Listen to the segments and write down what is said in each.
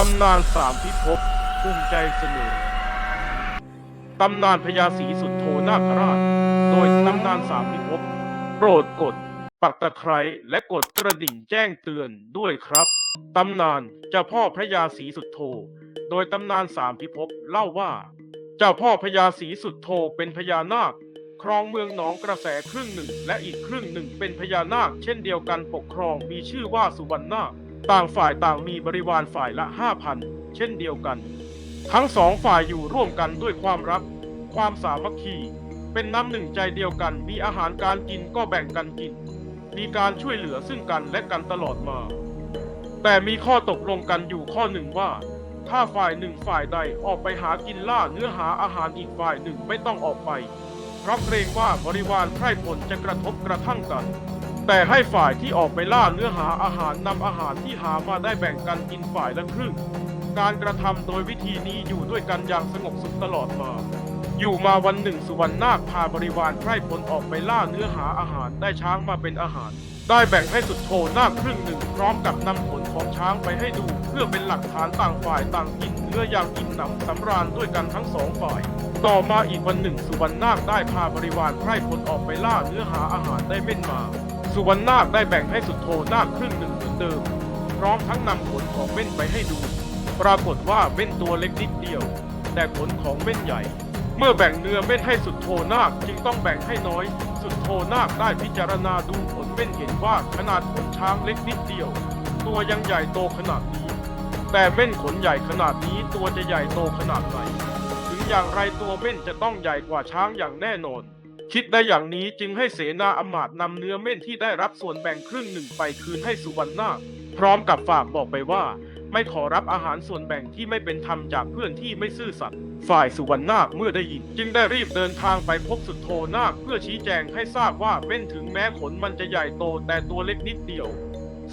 ตำนานสามพิภพภูมิใจเสนอตำนานพญาศรีสุดโทนาคราช โดยตำนานสามพิภพโปรดกด ปักตะไคร้และกดกระดิ่งแจ้งเตือนด้วยครับตำนานเจ้าพ่อพระยาศรีสุดโท โดยตำนานสามพิภพเล่าว่า เจ้าพ่อพญาศรีสุดโทเป็นพญานาค ครองเมืองหนองกระแสครึ่งหนึ่ง และอีกครึ่งหนึ่งเป็นพญานาค เช่นเดียวกันปกครองมีชื่อว่าสุวรรณนาค ต่างฝ่ายต่างมีบริวารฝ่ายละห้าพันเช่นเดียวกัน ทั้งสองฝ่ายอยู่ร่วมกันด้วยความรัก ความสามัคคี เป็นน้ำหนึ่งใจเดียวกัน มีอาหารการกินก็แบ่งกันกิน มีการช่วยเหลือซึ่งกันและกันตลอดมา แต่มีข้อตกลงกันอยู่ข้อหนึ่งว่า ถ้าฝ่ายหนึ่งฝ่ายใดออกไปหากินล่าเนื้อหาอาหารอีกฝ่ายหนึ่งไม่ต้องออกไป เพราะเกรงว่าบริวารไพร่พลจะกระทบกระทั่งกัน แต่ให้ฝ่ายที่ออกไปล่าเนื้อหาอาหารนำอาหารที่หามาได้แบ่งกันกินฝ่ายละครึ่ง การกระทำโดยวิธีนี้อยู่ด้วยกันอย่างสงบสุขตลอดมา อยู่มาวันหนึ่งสุวรรณนาคพาบริวารไพร่พลออกไปล่าเนื้อหาอาหารได้ช้างมาเป็นอาหาร ได้แบ่งให้สุดโทนาคครึ่งหนึ่ง พร้อมกับนำผลของช้างไปให้ดู เพื่อเป็นหลักฐานต่างฝ่ายต่างกินเนื้อย่างอิ่มหนำสำราญด้วยกันทั้งสองฝ่ายต่อมาอีกวันหนึ่งสุวรรณนาคได้พาบริวารไพร่พลออกไปล่าเนื้อหาอาหารได้เม่นมา สุวรรณนาคได้แบ่งให้สุดโทนาคครึ่งหนึ่งเหมือนเดิม พร้อมทั้งนำผลของเม่นไปให้ดู ปรากฏว่าเม่นตัวเล็กนิดเดียว แต่ผลของเม่นใหญ่ เมื่อแบ่งเนื้อเม่นให้สุดโทนาคจึงต้องแบ่งให้น้อย สุดโทนาคได้พิจารณาดูผลเม่นเห็นว่าขนาดขนช้างเล็กนิดเดียว ตัวยังใหญ่โตขนาดนี้ แต่เม่นขนใหญ่ขนาดนี้ตัวจะใหญ่โตขนาดไหน ถึงอย่างไรตัวเม่นจะต้องใหญ่กว่าช้างอย่างแน่นอน คิดได้อย่างนี้จึงให้เสนาอำมาตย์นำเนื้อเม่นที่ได้รับส่วนแบ่งครึ่งหนึ่งไปคืนให้สุวรรณนาคพร้อมกับฝากบอกไปว่า ไม่ขอรับอาหารส่วนแบ่งที่ไม่เป็นธรรมจากเพื่อนที่ไม่ซื่อสัตย์ฝ่ายสุวรรณนาคเมื่อได้ยิน จึงได้รีบเดินทางไปพบสุดโทนาคเพื่อชี้แจงให้ทราบว่าเม่นถึงแม้ขนมันจะใหญ่โตแต่ตัวเล็กนิดเดียว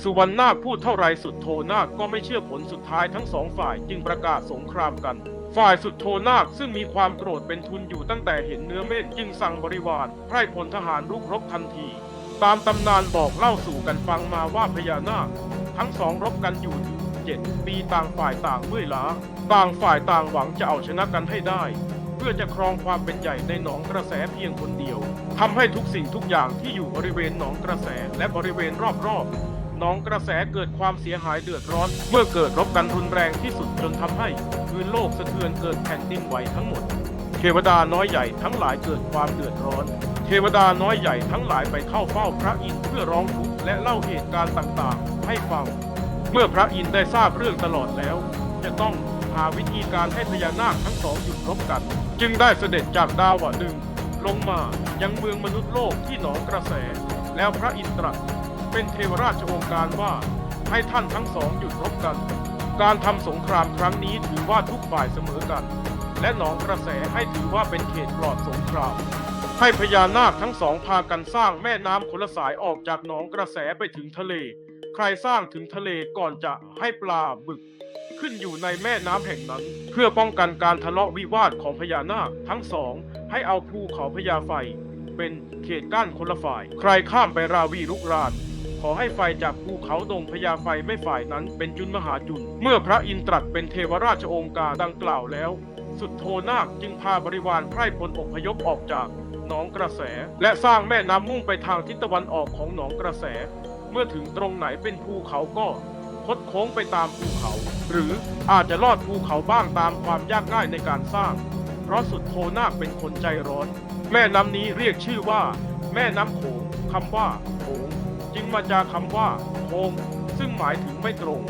สุวรรณนาคพูดเท่าไรสุดโทนาคก็ไม่เชื่อผลสุดท้ายทั้งสองฝ่ายจึงประกาศสงครามกัน ฝ่ายสุดโทนาคซึ่งมีความโกรธเป็นทุนอยู่ตั้งแต่เห็นเนื้อเม่นจึงสั่งบริวารไพร่พลทหารรุกรบทันที ตามตำนานบอกเล่าสู่กันฟังมาว่าพญานาค ทั้งสองรบกันอยู่ถึงเจ็ดปีต่างฝ่ายต่างเมื่อยล้า ต่างฝ่ายต่างหวังจะเอาชนะกันให้ได้ เพื่อจะครองความเป็นใหญ่ในหนองกระแสเพียงคนเดียวทำให้ทุกสิ่งทุกอย่างที่อยู่บริเวณหนองกระแสและบริเวณรอบๆ หนองกระแสเกิดความเสียหายเดือดร้อน เมื่อเกิดรบกันรุนแรงที่สุดจนทำให้พื้นโลกสะเทือนเกิดแผ่นดินไหวทั้งหมด เทวดาน้อยใหญ่ทั้งหลายเกิดความเดือดร้อน เทวดาน้อยใหญ่ทั้งหลายไปเข้าเฝ้าพระอินทร์เพื่อร้องทุกข์และเล่าเหตุการณ์ต่างๆ ให้ฟัง เมื่อพระอินทร์ได้ทราบเรื่องตลอดแล้ว จะต้องหาวิธีการให้พญานาคทั้งสองหยุดรบกัน จึงได้เสด็จจากดาวดึงลงมายังเมืองมนุษย์โลกที่หนองกระแส แล้วพระอินทร์ตรัส เป็นเทวราชองค์การว่าให้ท่านทั้งสองหยุดรบกัน การทำสงครามครั้งนี้ถือว่าทุกฝ่ายเสมอกัน และหนองกระแสให้ถือว่าเป็นเขตปลอดสงคราม ให้พญานาคทั้งสองพากันสร้างแม่น้ำคนละสายออกจากหนองกระแสไปถึงทะเล ใครสร้างถึงทะเลก่อนจะให้ปลาบึก ขึ้นอยู่ในแม่น้ำแห่งนั้น เพื่อป้องกันการทะเลาะวิวาทของพญานาคทั้งสอง ให้เอาภูเขาพญาไฟ เป็นเขตกั้นคนละฝ่าย ใครข้ามไปราวีลุกราน ขอให้ไฟจากภูเขาดงพญาไฟไม่ฝ่ายนั้นเป็นจุนมหาจุน เมื่อพระอินทร์ตรัสเป็นเทวราชองค์การดังกล่าวแล้ว สุดโทนาคจึงพาบริวารไพร่พลอพยพออกจากหนองกระแส และสร้างแม่น้ำมุ่งไปทางทิศตะวันออกของหนองกระแส เมื่อถึงตรงไหนเป็นภูเขาก็คดโค้งไปตามภูเขา หรืออาจจะลอดภูเขาบ้างตามความยากง่ายในการสร้าง เพราะสุดโทนาคเป็นคนใจร้อน แม่น้ำนี้เรียกชื่อว่า แม่น้ำโขงคำว่าโขง จึงมาจากคำว่าโคงซึ่งหมายถึงไม่ตรง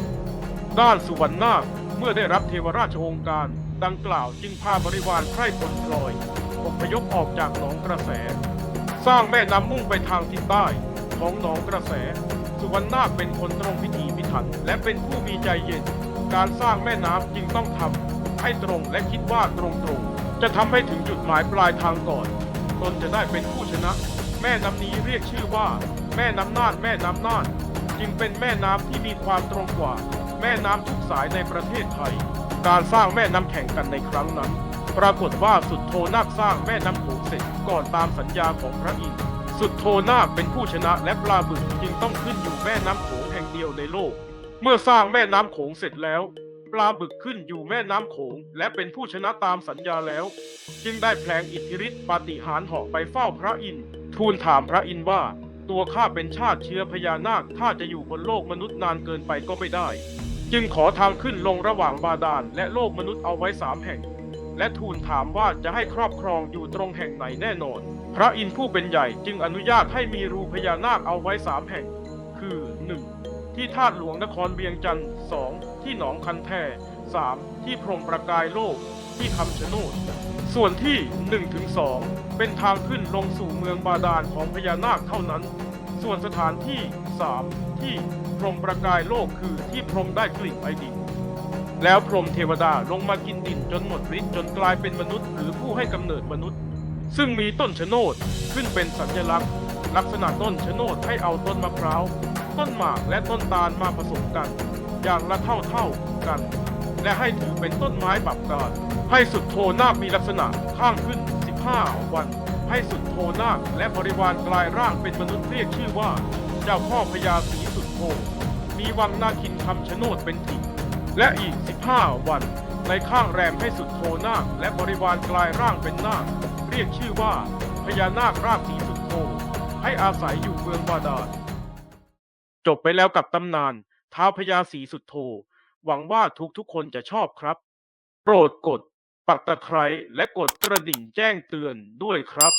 ด้านสุวรรณนาคเมื่อได้รับเทวราชองค์การ ดังกล่าวจึงพาบริวารไพร่พลลอยอพยพออกจากหนองกระแส สร้างแม่น้ำมุ่งไปทางทิศใต้ของหนองกระแส สุวรรณนาคเป็นคนตรงพิธีพิถัน และเป็นผู้มีใจเย็น การสร้างแม่น้ำจึงต้องทำให้ตรงและคิดว่าตรงตรงๆจะทำให้ถึงจุดหมายปลายทางก่อน ตนจะได้เป็นผู้ชนะ แม่น้ำนี้เรียกชื่อว่า แม่น้ำน่านแม่น้ำน่าน จึงเป็นแม่น้ำที่มีความตรงกว่า แม่น้ำทุกสายในประเทศไทย การสร้างแม่น้ำแข่งกันในครั้งนั้น ปรากฏว่าสุดโทนาคสร้างแม่น้ำโขงเสร็จก่อนตามสัญญาของพระอินทร์สุดโทนาคเป็นผู้ชนะและปลาบึกจึงต้องขึ้นอยู่แม่น้ำโขงแห่งเดียวในโลก เมื่อสร้างแม่น้ำโขงเสร็จแล้วปลาบึกขึ้นอยู่แม่น้ำโขง และเป็นผู้ชนะตามสัญญาแล้ว จึงได้แผลงอิทธิฤทธิปาฏิหาริย์เหาะไปเฝ้าพระอินทร์ทูลถามพระอินทร์ว่า ตัวข้าเป็นชาติเชื้อพญานาคถ้าจะอยู่บนโลกมนุษย์นานเกินไปก็ไม่ได้ จึงขอทางขึ้นลงระหว่างบาดาลและโลกมนุษย์เอาไว้สามแห่ง และทูลถามว่าจะให้ครอบครองอยู่ตรงแห่งไหนแน่นอน พระอินทร์ผู้เป็นใหญ่จึงอนุญาตให้มีรูพญานาคเอาไว้สามแห่ง คือ 1. ที่ธาตุหลวงนครเวียงจันทร์ 2. ที่หนองคันแท่ 3. ที่พรมประกายโลก ที่คำชะโนด ส่วนที่1ถึง2เป็นทางขึ้นลงสู่เมืองบาดาลของพญานาคเท่านั้น ส่วนสถานที่ 3 ที่พรมประกายโลกคือที่พรมได้กลิ่นไอดินแล้วพรมเทวดาลงมากินดินจนหมดฤทธิ์จนกลายเป็นมนุษย์หรือผู้ให้กำเนิดมนุษย์ ซึ่งมีต้นชะโนดขึ้นเป็นสัญลักษณ์ ลักษณะต้นชะโนดให้เอาต้นมะพร้าว ต้นหมากและต้นตาลมาผสมกัน อย่างละเท่าเท่ากัน และให้ถือเป็นต้นไม้บับการให้สุดโทนาคมีลักษณะข้างขึ้น 15 วัน ให้สุดโทนาคและบริวารกลายร่างเป็นมนุษย์เรียกชื่อว่า เจ้าพ่อพญาศรีสุดโทมีวังนาคินคำชะโนดเป็นถิ่นและอีก 15 วัน ในข้างแรมให้สุดโทนาคและบริวารกลายร่างเป็นนาค เรียกชื่อว่า พญานาคราชสีสุดโทให้อาศัยอยู่เมืองบาดาลจบไปแล้วกับตำนานท้าวพญาสีสุดโท หวังว่าทุกทุกคนจะชอบครับ โปรดกด ปักตะไคร้และกดกระดิ่งแจ้งเตือนด้วยครับ